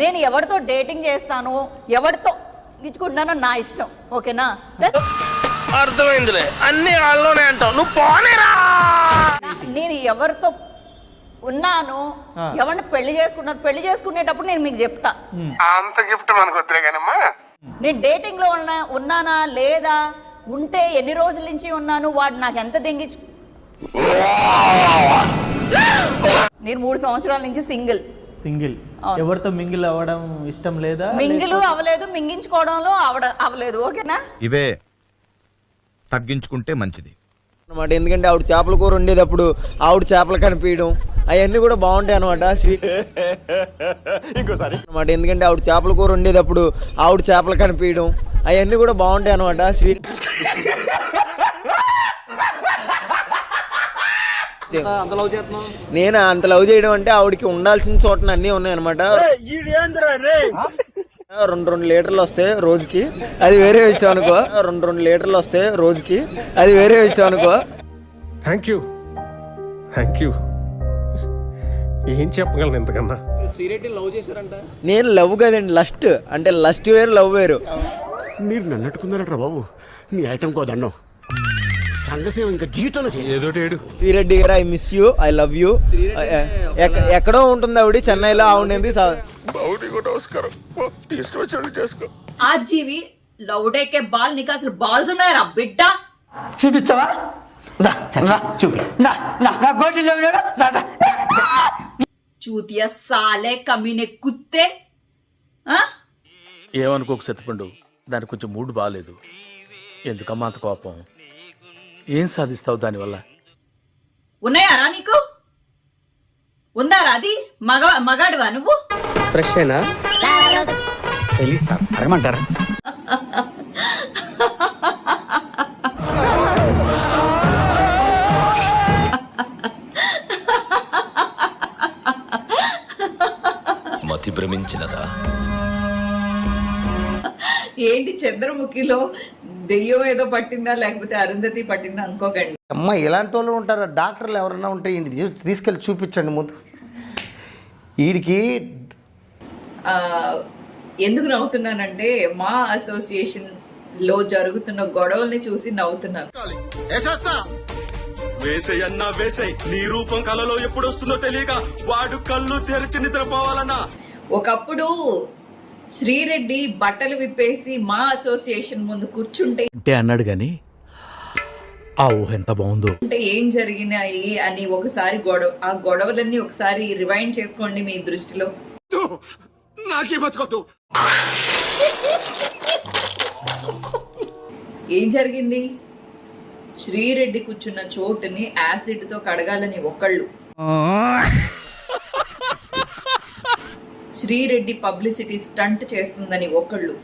నేను ఎవరితో డేటింగ్ చేస్తాను ఎవరితో ఇచ్చుకుంటున్నానో నా ఇష్టం ఓకేనా? అర్థమైందిలే. అన్ని వాళ్ళలోనే అంటావు. నువ్వు పోనేరా! నేను ఎవరితో ఉన్నాను. ఎవరిని పెళ్ళి చేసుకున్నాను పెళ్ళి చేసుకునేటప్పుడు నేను మీకు చెప్తా. అంత గిఫ్ట్ మనకు వద్దులే కానమ్మా నేను డేటింగ్లో ఉన్నా ఉన్నానా లేదా ఉంటే ఎన్ని రోజుల నుంచి ఉన్నాను వాడు నాకు ఎంత దెంగించు నేను మూడు సంవత్సరాల నుంచి సింగిల్. సింగిల్. ఎవరితో మింగిల్ అవ్వడం ఇష్టం లేదా? మింగిలు అవలేదు మింగించుకోవడంలో అవడ అవలేదు ఓకేనా? ఇవే తగ్గించుకుంటే మంచిది. అనమాట ఎందుకంటే ఆవిడ చేపల కూర వండేటప్పుడు ఆవిడ చేపలు కనిపించడం అవన్నీ కూడా బాగుంటాయి అనమాట ఇంకోసారి. అనమాట ఎందుకంటే ఆవిడ చేపల కూర వండేటప్పుడు ఆవిడ చేపలు కనిపించడం అవన్నీ కూడా బాగుంటాయి అనమాట నేను? అంత లవ్ చేయడం అంటే ఆవిడకి ఉండాల్సిన చోటన అన్నీ ఉన్నాయి అనమాట రెండు రెండు లీటర్లు వస్తే రోజుకి. అది వేరే విషయం అనుకో. రెండు రెండు లీటర్లు వస్తే రోజుకి. అది వేరే విషయం అనుకో. థ్యాంక్ యూ థ్యాంక్ యూ ఏం చెప్పగలను ఇంతకన్నా? నేను లవ్ కదండి లస్ట్ అంటే లస్ట్ వేరు లవ్ వేరు. మీరు నన్ను అట్టుకున్నారట్రా బాబు. మీ ఐటమ్ కోదండం సంఘసేవ ఇంకా జీవితంలో చేయ ఏదోటేడు శ్రీరెడ్డి గారు I miss you I love you ఎక్కడో ఉంటుంది ఆవిడ చెన్నైలో ఆవిడ నమస్కారం. చేసుకో. ఆర్జీవి బాల్ నీకు అసలు బాల్స్ ఉన్నాయరా బిడ్డ? చూపిస్తావా? చూతియ సాలే కమీనే కుత్తే. ఆ? ఏమనుకోకు సత్తిపండు దానికి కొంచెం మూడ్ బాగాలేదు ఎందుకమ్మా అంత కోపం? ఏం సాధిస్తావు దానివల్ల? ఉన్నాయారా నీకు? ఉందారా అది? మగ మగాడివా నువ్వు? ఫ్రెష్ అయినా ఎలీసా అడగమంటారా మతి భ్రమించినదా ఏంటి చంద్రముఖిలో దెయ్యం ఏదో పట్టిందా లేకపోతే అరుంధతి పట్టిందా అనుకోకండి. అమ్మ ఇలాంటి వాళ్ళు ఉంటారా. డాక్టర్లు ఎవరైనా ఉంటే ఈయన తీసుకెళ్ళి చూపించండి ముందు. వీడికి ఆ, ఎందుకు నవ్వుతున్నానంటే మా అసోసియేషన్లో జరుగుతున్న గొడవల్ని చూసి నవ్వుతున్నాను. వేసే అన్నా వేసే నీ రూపం కలలో ఎప్పుడు వస్తుందో తెలియక వాడు కళ్ళు తెరిచి నిద్రపోవాలన్నా. ఒకప్పుడు శ్రీరెడ్డి బట్టలు విప్పేసి మా అసోసియేషన్ ముందు కూర్చుంటే అంటే అన్నాడు గాని ఆ ఊహ ఎంత బాగుందో. అంటే ఏం జరిగినాయి అని ఒకసారి గొడవ ఆ గొడవలన్నీ ఒకసారి రివైండ్ చేసుకోండి మీ దృష్టిలో. నాకే బతుకొద్దు ఏం జరిగింది? శ్రీరెడ్డి కూర్చున్న చోటుని యాసిడ్తో కడగాలని ఒకళ్ళు శ్రీరెడ్డి పబ్లిసిటీ స్టంట్ చేస్తుందని ఒకళ్ళు.